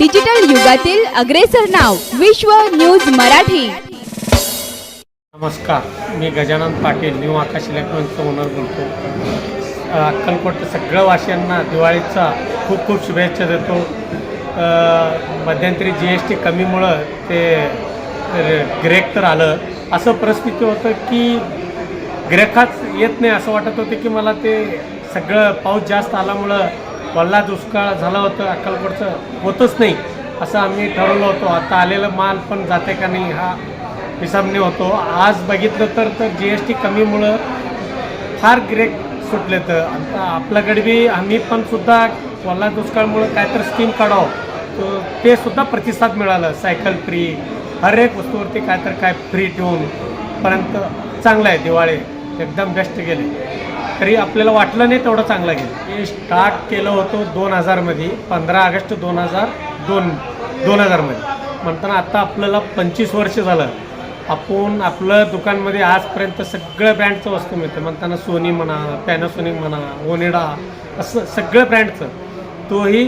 Digital युगातील अग्रेसर नाव विश्व न्यूज मराठी. नमस्कार मी गजानन पाटील न्यू आकाश इलेक्ट्रॉनिक्सचा ओनर बोलतो. अक्कलकोट सगळ्या वाशियांना दिवाळीचा खूप खूप शुभेच्छा देतो. मध्यंतरी जी एस टी कमीमुळं ते ग्रेक तर आलं. असं परिस्थिती होतं की गिरेखाच येत नाही असं वाटत होतं की मला ते सगळं पाऊस जास्त आल्यामुळं पल्ला दुष्काळ झाला होतं अक्कलकोटचं. होतच नाही असं आम्ही ठरवलं होतो. आता आलेलं माल पण जाते का नाही हा हिसाबने होतो. आज बघितलं तर तर जी एस टी कमीमुळं फार ग्रेक सुटले तर. आता आपल्याकडे बी आम्ही पण सुद्धा पल्ला दुष्काळमुळं काय तर स्कीम काढावं. तर ते सुद्धा प्रतिसाद मिळालं. सायकल फ्री हर एक वस्तूवरती काय तर काय फ्री ठेवून. पर्यंत चांगलं आहे दिवाळी एकदम बेस्ट गेले. तरी आपल्याला वाटलं नाही तेवढं चांगलं गेलं. हे स्टार्ट केलं होतं दोन हजारमध्ये पंधरा ऑगस्ट दोन हजार दोन दोन हजारमध्ये म्हणताना आत्ता आपल्याला पंचवीस वर्ष झालं. आपण आपलं दुकानमध्ये आजपर्यंत सगळ्या ब्रँडचं वस्तू मिळतं. म्हणताना सोनी म्हणा पॅनासोनिक म्हणा ओनिडा असं सगळं ब्रँडचं तोही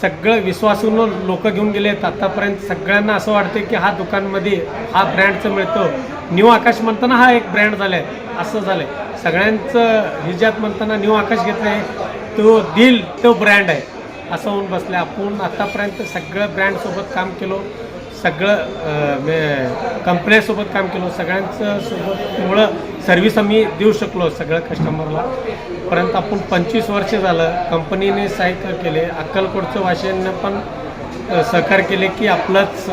सगळं विश्वासून लोक घेऊन गेले आहेत. आतापर्यंत सगळ्यांना असं वाटतं की हा दुकानमध्ये हा ब्रँडचं मिळतो. न्यू आकाश म्हणताना हा एक ब्रँड झाला आहे असं झालं आहे सगळ्यांचं हिजात म्हणताना न्यू आकाश घेतलं आहे तो दिल तो ब्रँड आहे. असं होऊन बसलं आपण आतापर्यंत सगळं ब्रँडसोबत काम केलो. सगळं कंपन्यासोबत काम केलं सगळ्यांचं सोबतमुळं सर्व्हिस आम्ही देऊ शकलो सगळं कस्टमरला परंतु आपण पंचवीस वर्ष झालं कंपनीने सहाय्य केले अक्कलकोटचं वाशियांना पण सहकार सहकार्य केले की आपलंच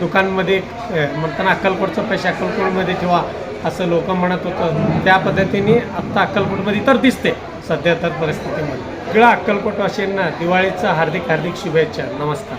दुकानमध्ये म्हणताना अक्कलकोटचं पैसे अक्कलकोटमध्ये ठेवा असं लोक म्हणत होतं. त्या पद्धतीने आत्ता अक्कलकोटमध्ये तर दिसते सध्या तर परिस्थितीमध्ये. सगळ्या अक्कलकोटवासियांना दिवाळीचं हार्दिक हार्दिक शुभेच्छा. नमस्कार.